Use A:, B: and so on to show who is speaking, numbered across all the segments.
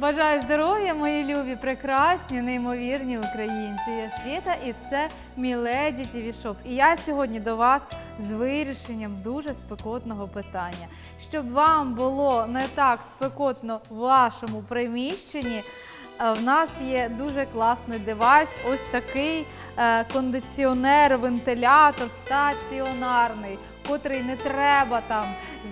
A: Бажаю здоров'я, мої любі, прекрасні, неймовірні українці. Я Світа і це Міледі Шоп. І я сьогодні до вас з вирішенням дуже спекотного питання. Щоб вам було не так спекотно в вашому приміщенні, е, в нас є дуже класний девайс, ось такий е, кондиціонер, вентилятор стаціонарний, котрий не треба там,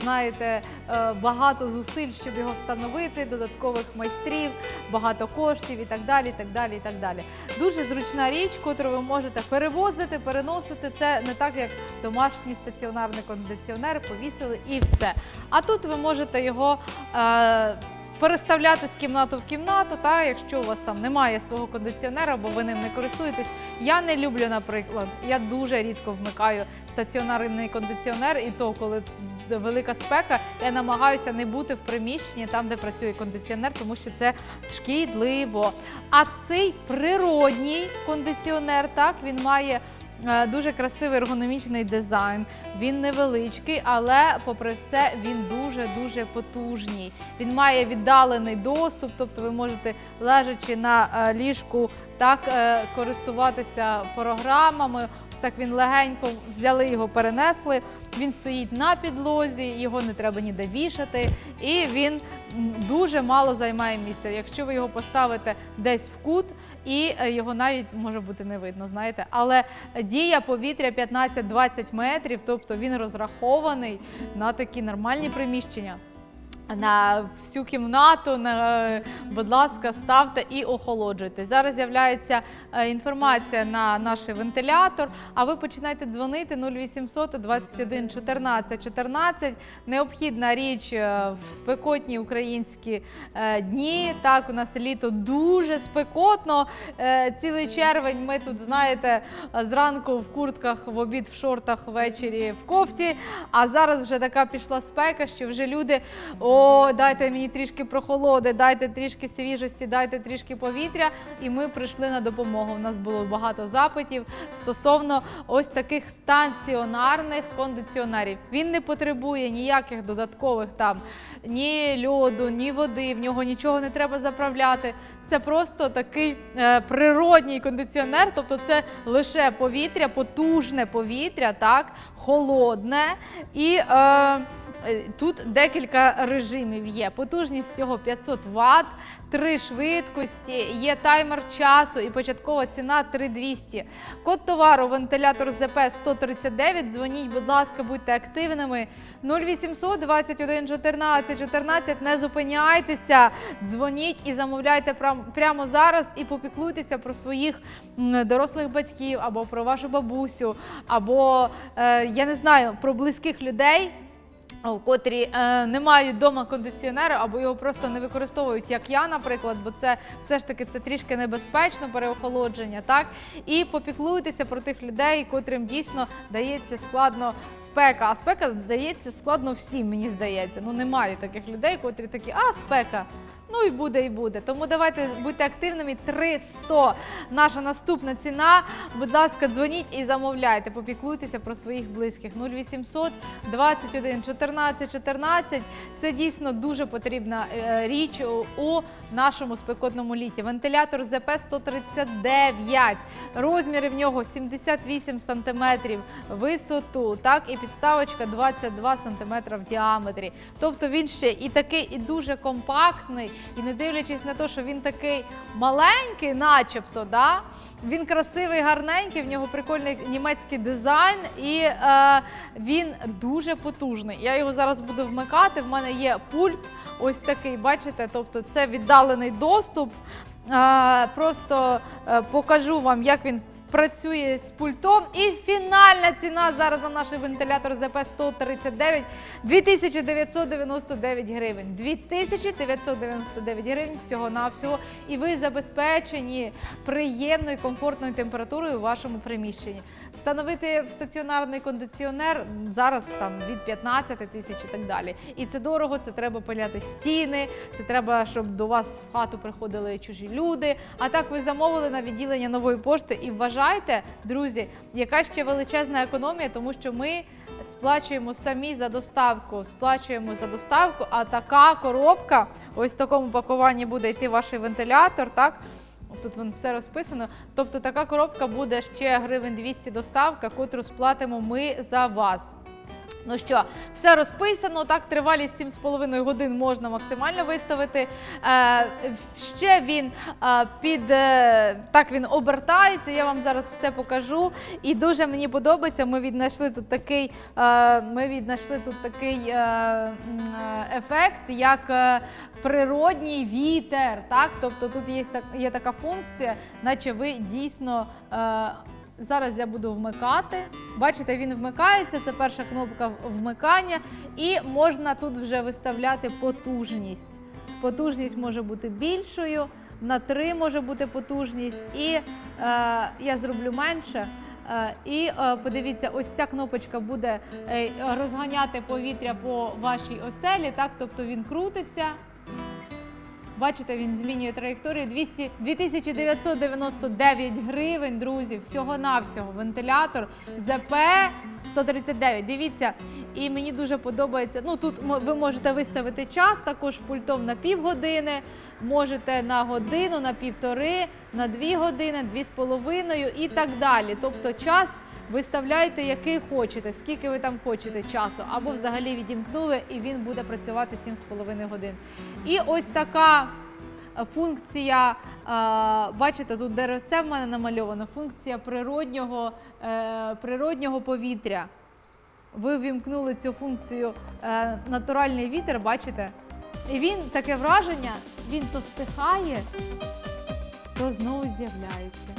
A: знаєте, е, багато зусиль, щоб його встановити, додаткових майстрів, багато коштів і так далі. так далі, і так далі. Дуже зручна річ, котру ви можете перевозити, переносити. Це не так, як домашній стаціонарний кондиціонер, повісили і все. А тут ви можете його. Е, Переставляти з кімнати в кімнату, та якщо у вас там немає свого кондиціонера, або ви ним не користуєтесь. Я не люблю, наприклад, я дуже рідко вмикаю стаціонарний кондиціонер, і то, коли велика спека, я намагаюся не бути в приміщенні там, де працює кондиціонер, тому що це шкідливо. А цей природній кондиціонер, так він має. Е, Дуже красивий ергономічний дизайн. Він невеличкий, але попри все він дуже дуже потужний. Він має віддалений доступ, тобто ви можете лежачи на е, ліжку так е, користуватися програмами. Так він легенько взяли його, перенесли. Він стоїть на підлозі, його не треба ніде вішати, і він дуже мало займає місця. Якщо ви його поставите десь в кут, і е, його навіть може бути не видно, знаєте. Але дія повітря 15-20 метрів, тобто він розрахований на такі нормальні приміщення. На всю кімнату, на, е, будь ласка, ставте і охолоджуйте. Зараз з'являється е, інформація на наш вентилятор, а ви починаєте дзвонити 0800 21 14 14. Необхідна річ е, в спекотні українські е, дні. Так, у нас літо дуже спекотно. Е, Цілий червень ми тут, знаєте, е, зранку в куртках, в обід в шортах, ввечері в кофті. А зараз вже така пішла спека, що вже люди. О, дайте мені трішки прохолоди, дайте трішки свіжості, дайте трішки повітря. І ми прийшли на допомогу. У нас було багато запитів стосовно ось таких станціонарних кондиціонерів. Він не потребує ніяких додаткових там ні льоду, ні води. В нього нічого не треба заправляти. Це просто такий е, природній кондиціонер, тобто це лише повітря, потужне повітря, так, холодне і. Е, Тут декілька режимів є. Потужність його 500 Вт, три швидкості, є таймер часу і початкова ціна 3200. Код товару вентилятор ЗП 139. Дзвоніть, будь ласка, будьте активними. 0800 21 14 14. Не зупиняйтеся, дзвоніть і замовляйте прям- прямо зараз і попіклуйтеся про своїх дорослих батьків або про вашу бабусю, або е, я не знаю про близьких людей. Котрі е, не мають вдома кондиціонера або його просто не використовують, як я, наприклад, бо це все ж таки це трішки небезпечно переохолодження, так і попіклуйтеся про тих людей, котрим дійсно дається складно спека. А спека здається складно всім, мені здається. Ну немає таких людей, котрі такі, а спека. Ну і буде, і буде. Тому давайте будьте активними. 300 наша наступна ціна. Будь ласка, дзвоніть і замовляйте. Попіклуйтеся про своїх близьких. 0800 21 14 14. Це дійсно дуже потрібна е, річ у, нашому спекотному літі. Вентилятор ЗП 139. Розміри в нього 78 см висоту, так і підставочка 22 см в діаметрі. Тобто він ще і такий, і дуже компактний, і не дивлячись на те, що він такий маленький, начебто, да. Він красивий, гарненький, в нього прикольний німецький дизайн, і е, він дуже потужний. Я його зараз буду вмикати. В мене є пульт, ось такий, бачите, тобто це віддалений доступ. Е, просто е, покажу вам, як він працює з пультом. І фінальна ціна зараз на наш вентилятор ЗП 139 2999 гривень. 2999 гривень всього-навсього. І ви забезпечені приємною комфортною температурою у вашому приміщенні. Встановити стаціонарний кондиціонер зараз там від 15 тисяч і так далі. І це дорого, це треба пиляти стіни, це треба, щоб до вас в хату приходили чужі люди. А так ви замовили на відділення нової пошти і вважаєте. Вважайте, друзі, яка ще величезна економія, тому що ми сплачуємо самі за доставку, сплачуємо за доставку, а така коробка, ось в такому пакуванні буде йти ваш вентилятор, так? Тут воно все розписано. Тобто така коробка буде ще гривень 200 доставка, котру сплатимо ми за вас. Ну що, все розписано. Так, тривалість 7,5 годин можна максимально виставити. Е, ще він е, під е, так він обертається. Я вам зараз все покажу. І дуже мені подобається. Ми віднайшли тут такий, е, ми віднайшли тут такий е, е, ефект, як е, природній вітер. Так, тобто тут є є така функція, наче ви дійсно. Е, Зараз я буду вмикати. Бачите, він вмикається. Це перша кнопка вмикання, і можна тут вже виставляти потужність. Потужність може бути більшою, на 3 може бути потужність, і е, я зроблю менше. Е, і е, подивіться, ось ця кнопочка буде е, розганяти повітря по вашій оселі. Так, тобто він крутиться. Бачите, він змінює траєкторію 200, 2999 гривень, друзі, всього-навсього. Вентилятор ЗП 139. Дивіться, і мені дуже подобається. Ну тут ви можете виставити час, також пультом на півгодини, можете на годину, на півтори, на дві години, дві з половиною і так далі. Тобто час. Виставляйте, який хочете, скільки ви там хочете часу, або взагалі відімкнули, і він буде працювати 7,5 годин. І ось така е, функція, е, бачите, тут деревце в мене намальовано, функція природнього, е, природнього повітря. Ви вімкнули цю функцію натуральний вітер, бачите? І він таке враження, він то стихає, то знову з'являється.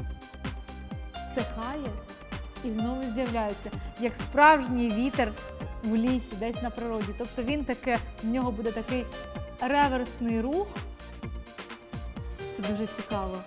A: Стихає і знову з'являється, як справжній вітер в лісі, десь на природі. Тобто він таке, в нього буде такий реверсний рух. Це дуже цікаво.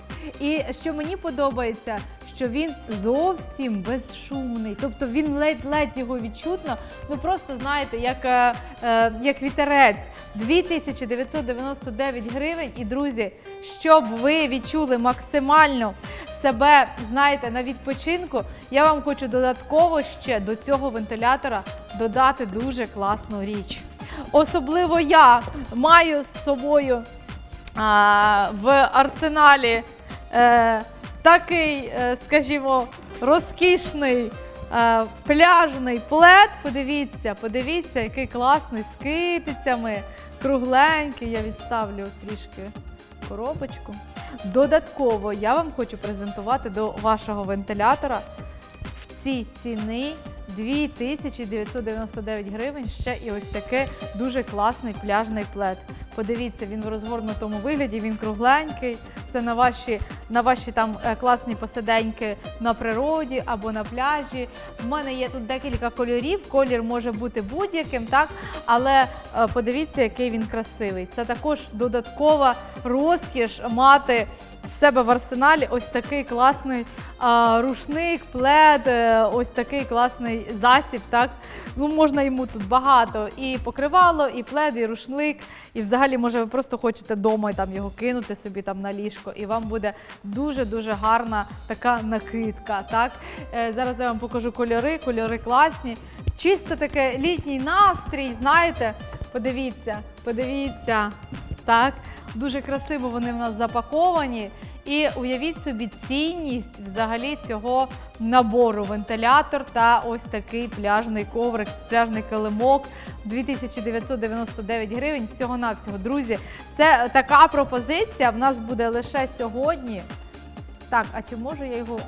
A: І що мені подобається, що він зовсім безшумний. Тобто він ледь-ледь його відчутно. Ну просто знаєте, як, е, е, як вітерець. 2999 гривень. І друзі, щоб ви відчули максимально себе, знаєте, на відпочинку, я вам хочу додатково ще до цього вентилятора додати дуже класну річ. Особливо я маю з собою а, в арсеналі е, такий, е, скажімо, розкішний е, пляжний плед. Подивіться, подивіться, який класний з китицями, кругленький. Я відставлю трішки коробочку. Додатково я вам хочу презентувати до вашого вентилятора в цій ціни 2999 гривень. Ще і ось таке дуже класний пляжний плед. Подивіться, він в розгорнутому вигляді, він кругленький. Це на ваші, на ваші там е, класні посиденьки на природі або на пляжі. У мене є тут декілька кольорів. Колір може бути будь-яким, так але е, подивіться, який він красивий. Це також додаткова розкіш мати в себе в арсеналі ось такий класний а, рушник, плед, е, ось такий класний засіб. Так ну можна йому тут багато і покривало, і плед, і рушник. І взагалі, може, ви просто хочете вдома там його кинути собі там на ліжко, і вам буде дуже дуже гарна така накидка. Так Е, зараз я вам покажу кольори. Кольори класні. Чисто таке літній настрій. Знаєте, подивіться, подивіться. Так, дуже красиво вони в нас запаковані. І уявіть собі цінність взагалі цього набору вентилятор та ось такий пляжний коврик, пляжний килимок 2999 гривень. Всього навсього. Друзі, це така пропозиція. В нас буде лише сьогодні. Так, а чи можу я його?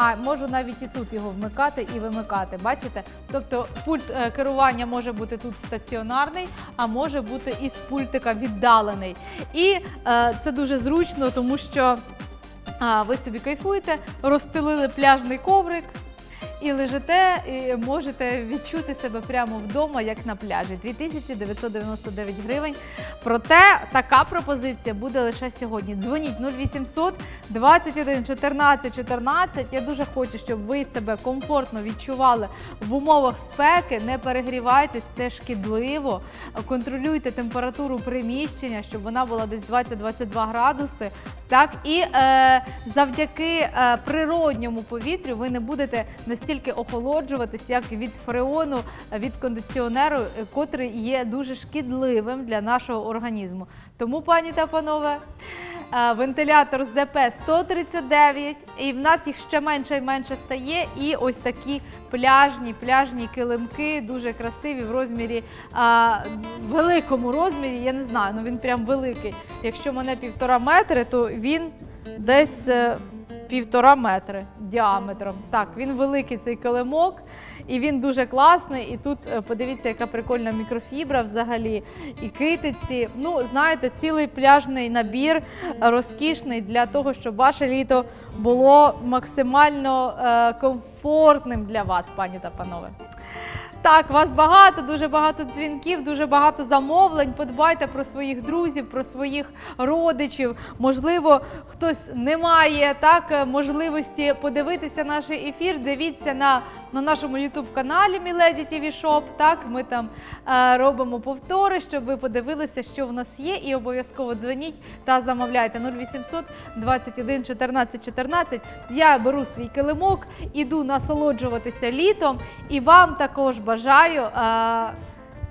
A: А можу навіть і тут його вмикати і вимикати. Бачите? Тобто пульт е, керування може бути тут стаціонарний, а може бути і з пультика віддалений. І е, це дуже зручно, тому що ви собі кайфуєте, розстелили пляжний коврик. І лежите, і можете відчути себе прямо вдома, як на пляжі. 2999 гривень. Проте така пропозиція буде лише сьогодні. Дзвоніть 0800 21 14 14. Я дуже хочу, щоб ви себе комфортно відчували в умовах спеки. Не перегрівайтесь, це шкідливо. Контролюйте температуру приміщення, щоб вона була десь 20-22 градуси. Так, і е, завдяки е, природньому повітрю ви не будете настільки охолоджуватись, як від фреону, від кондиціонеру, е, котрий є дуже шкідливим для нашого організму. Тому, пані та панове, вентилятор з ЗП 139, і в нас їх ще менше і менше стає. І ось такі пляжні, пляжні килимки, дуже красиві в розмірі, в великому розмірі, я не знаю, ну він прям великий. Якщо мене півтора метри, то він десь е, півтора метри діаметром. Так, він великий цей килимок, і він дуже класний. І тут е, подивіться, яка прикольна мікрофібра взагалі. І китиці. Ну, знаєте, цілий пляжний набір розкішний для того, щоб ваше літо було максимально е, комфортним для вас, пані та панове. Так, вас багато, дуже багато дзвінків, дуже багато замовлень. Подбайте про своїх друзів, про своїх родичів. Можливо, хтось не має так е, можливості подивитися наш ефір. Дивіться на, на нашому youtube каналі Міледі ТВ Шоп. Ми там е, робимо повтори, щоб ви подивилися, що в нас є, і обов'язково дзвоніть та замовляйте 0800 21 14 14. Я беру свій килимок, іду насолоджуватися літом, і вам також бажаю. Е,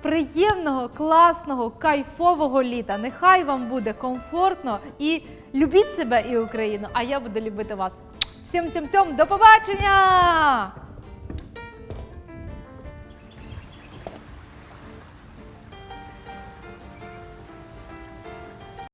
A: Приємного, класного, кайфового літа. Нехай вам буде комфортно і любіть себе і Україну. А я буду любити вас. Всім цим цьом до побачення!